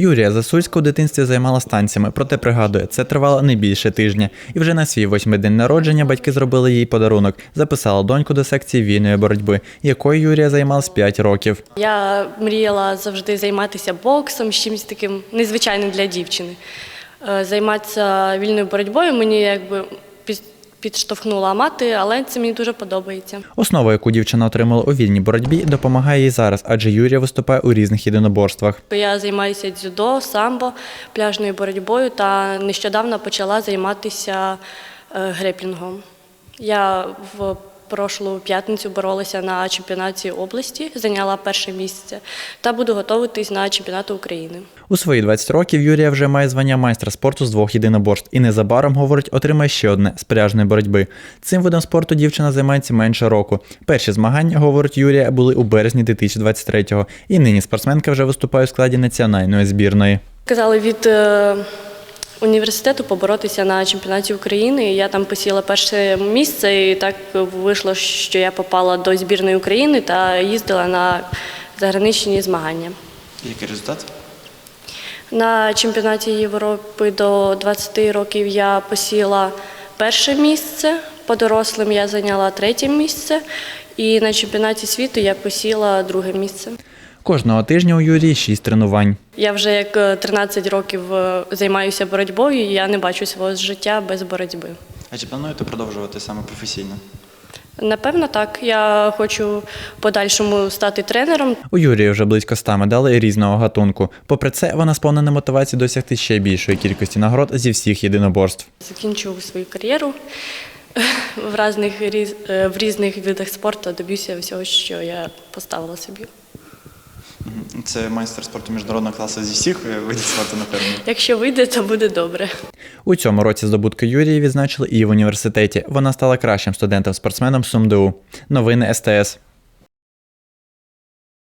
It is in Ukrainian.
Юрія Засульська у дитинстві займалася танцями, проте пригадує, це тривало не більше тижня. І вже на свій восьмий день народження батьки зробили їй подарунок, записала доньку до секції вільної боротьби, якою Юрія займалась 5 років. Я мріяла завжди займатися боксом, чимось таким незвичайним для дівчини. Е, Займатися вільною боротьбою мені якби підштовхнула мати, але це мені дуже подобається. Основа, яку дівчина отримала у вільній боротьбі, допомагає їй зараз, адже Юрія виступає у різних єдиноборствах. Я займаюся дзюдо, самбо, пляжною боротьбою та нещодавно почала займатися е, греплінгом. Я в прошлу п'ятницю боролася на чемпіонаті області, зайняла перше місце та буду готуватись на чемпіонат України. У свої 20 років Юрія вже має звання майстра спорту з двох єдиноборств і незабаром, говорить, отримає ще одне з пряжної боротьби. Цим видом спорту дівчина займається менше року. Перші змагання, говорить Юрія, були у березні 2023-го, і нині спортсменка вже виступає у складі національної збірної. Казали від е, університету поборотися на чемпіонаті України. Я там посіла перше місце, і так вийшло, що я попала до збірної України та їздила на заграничні змагання. Який результат? На чемпіонаті Європи до 20 років я посіла перше місце. По дорослим я зайняла третє місце. І на чемпіонаті світу я посіла друге місце. Кожного тижня у Юрії 6 тренувань. Я вже як е, 13 років е, займаюся боротьбою, і я не бачу свого життя без боротьби. А чи плануєте продовжувати саме професійно? Напевно, так. Я хочу подальшому стати тренером. У Юрії вже близько 100 медалей різного гатунку. Попри це, вона сповнена мотивації досягти ще більшої кількості нагород зі всіх єдиноборств. Закінчу свою кар'єру в різних, різ- е, в різних видах спорту, доб'юся всього, що я поставила собі. Це майстер спорту міжнародного класу зі всіх видів спорту, напевно. Якщо вийде, то буде добре. У цьому році здобутки Юрії відзначили і в університеті. Вона стала кращим студентом-спортсменом СумДУ. Новини СТС.